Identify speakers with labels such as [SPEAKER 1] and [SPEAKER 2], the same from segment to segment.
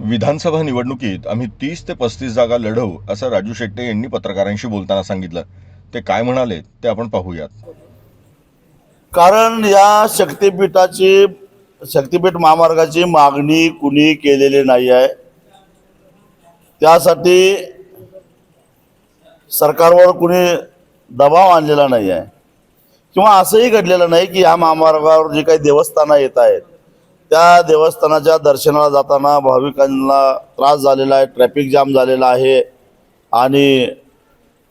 [SPEAKER 1] विधानसभा निवडणुकीत आम्ही तीस ते पस्तीस जागा लढवू असं राजू शेट्टे यांनी पत्रकारांशी बोलताना सांगितलं. ते काय म्हणाले ते आपण पाहूयात.
[SPEAKER 2] कारण या शक्तिपीठाची शक्तिपीठ महामार्गाची मागणी कुणी केलेली नाही आहे. त्यासाठी सरकारवर कुणी दबाव आणलेला नाही आहे. किंवा असंही घडलेलं नाही की या महामार्गावर जे काही देवस्थानं येत आहेत त्या देवस्थानाच्या दर्शनाला जाताना भाविकांना त्रास झालेला आहे ट्रॅफिक जाम झालेला आहे आणि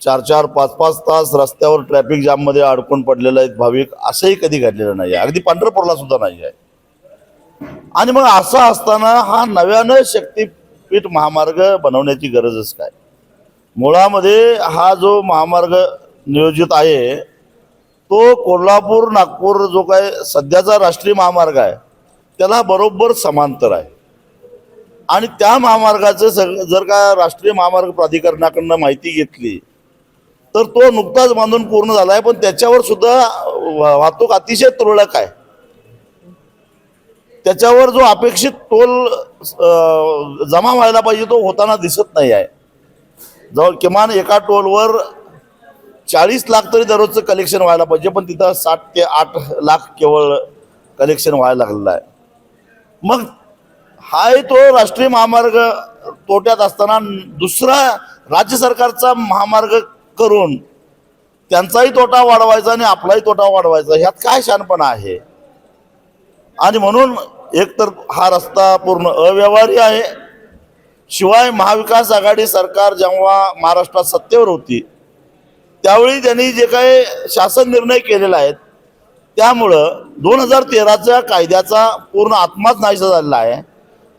[SPEAKER 2] चार चार पाच पाच तास रस्त्यावर ट्रॅफिक जाममध्ये अडकून पडलेले आहेत भाविक. असंही कधी घडलेलं नाही आहे. अगदी पंढरपूरला सुद्धा नाही आहे. आणि मग असं असताना हा नव्यानं शक्तीपीठ महामार्ग बनवण्याची गरजच काय? मुळामध्ये हा जो महामार्ग नियोजित आहे तो कोल्हापूर नागपूर जो काय सध्याचा राष्ट्रीय महामार्ग आहे त्याला बरोबर समांतर आहे. आणि त्या महामार्गाचं सग जर का राष्ट्रीय महामार्ग प्राधिकरणाकडनं माहिती घेतली तर तो नुकताच बांधून पूर्ण झाला आहे पण त्याच्यावर सुद्धा वा- वाहतूक अतिशय तुरळक आहे. त्याच्यावर जो अपेक्षित टोल जमा व्हायला पाहिजे तो होताना दिसत नाही आहे. जवळ किमान एका टोलवर चाळीस लाख तरी दररोजचं कलेक्शन व्हायला पाहिजे पण तिथं साठ ते आठ लाख केवळ कलेक्शन व्हायला लागलेलं आहे. मग हाही तो राष्ट्रीय महामार्ग तोट्यात असताना दुसरा राज्य सरकारचा महामार्ग करून त्यांचाही तोटा वाढवायचा आणि आपलाही तोटा वाढवायचा ह्यात काय शानपणा आहे? आणि म्हणून एकतर हा रस्ता पूर्ण अव्यवहारी आहे. शिवाय महाविकास आघाडी सरकार जेव्हा महाराष्ट्रात सत्तेवर होती त्यावेळी त्यांनी जे काही शासन निर्णय केलेला आहेत त्यामुळं दोन हजार तेराच्या कायद्याचा पूर्ण आत्माच नाहीसा झालेला आहे.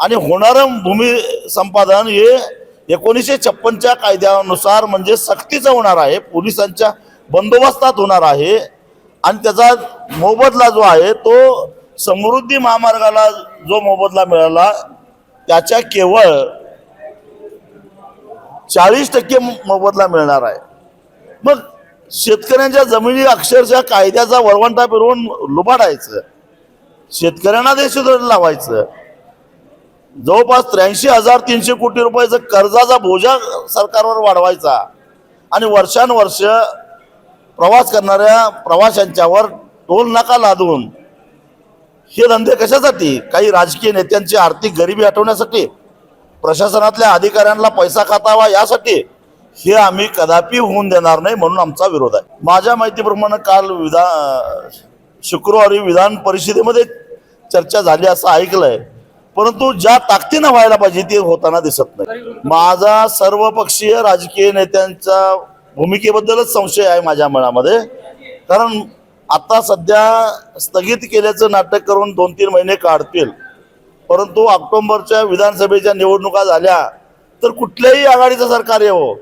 [SPEAKER 2] आणि होणारं भूमी संपादन हे एकोणीसशे छप्पनच्या कायद्यानुसार म्हणजे सक्तीचं होणार आहे. पोलिसांच्या बंदोबस्तात होणार आहे. आणि त्याचा मोबदला जो आहे तो समृद्धी महामार्गाला जो मोबदला मिळाला त्याच्या केवळ चाळीस टक्के मोबदला मिळणार आहे. मग शेतकऱ्यांच्या जमिनी अक्षरशः कायद्याचा वळवंटा फिरवून लुबाडायचं. शेतकऱ्यांना देशोधड लावायचं. जवळपास त्र्याऐंशी हजार तीनशे कोटी रुपयाचा कर्जाचा बोजा सरकारवर वाढवायचा. आणि वर्षानुवर्ष प्रवास करणाऱ्या प्रवाशांच्यावर टोल नाका लादून हे धंदे कशासाठी? काही राजकीय नेत्यांची आर्थिक गरिबी हटवण्यासाठी प्रशासनातल्या अधिकाऱ्यांना पैसा खातावा यासाठी हे आम्ही कदापि होऊन देणार नाही म्हणून आमचा विरोध आहे. माझ्या माहितीप्रमाणे काल विधान शुक्रवारी विधान परिषदेमध्ये चर्चा झाली असं ऐकलंय. परंतु ज्या ताकदीनं व्हायला पाहिजे ते होताना दिसत नाही. माझा सर्वपक्षीय राजकीय नेत्यांच्या भूमिकेबद्दलच संशय आहे माझ्या मनामध्ये. कारण आता सध्या स्थगित केल्याचं नाटक करून दोन तीन महिने काढतील. परंतु ऑक्टोबरच्या विधानसभेच्या निवडणुका झाल्या तर कुठल्याही आघाडीचं सरकार येवो.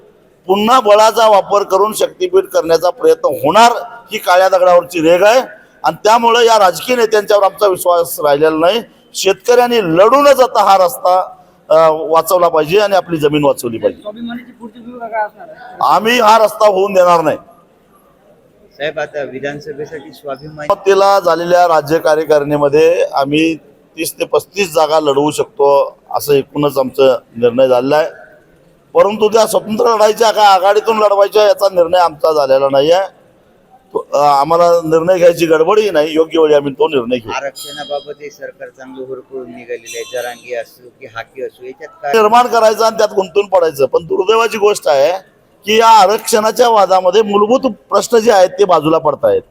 [SPEAKER 2] पुन्हा बळाचा वापर करून शक्तीपीठ करण्याचा प्रयत्न होणार ही काळ्या दगडावरची रेग आहे. आणि त्यामुळे या राजकीय नेत्यांच्यावर आमचा विश्वास राहिलेला नाही. शेतकऱ्यांनी लढूनच आता हा रस्ता वाचवला पाहिजे आणि आपली जमीन वाचवली पाहिजे. आम्ही हा रस्ता होऊन देणार नाही.
[SPEAKER 3] साहेब आता विधानसभेसाठी स्वाभिमान
[SPEAKER 2] मान्यतेला झालेल्या राज्य कार्यकारिणीमध्ये आम्ही तीस ते पस्तीस जागा लढवू शकतो असं एकूणच आमचा निर्णय झालेला आहे. परंतु त्या स्वतंत्र लढाईच्या का आघाडीतून लढवायच्या याचा निर्णय आमचा झालेला नाही आहे. आम्हाला निर्णय घ्यायची गडबडही नाही. योग्य वेळी आम्ही तो निर्णय घेऊ.
[SPEAKER 3] आरक्षणाबाबत हे सरकार चांगलं हुरकळून निघालेलं आहे. जरांगी असो की हाकी असो याच्यात
[SPEAKER 2] निर्माण करायचं आणि त्यात गुंतून पडायचं. पण दुर्दैवाची गोष्ट आहे की या आरक्षणाच्या वादामध्ये मूलभूत प्रश्न जे आहेत ते बाजूला पडतायत.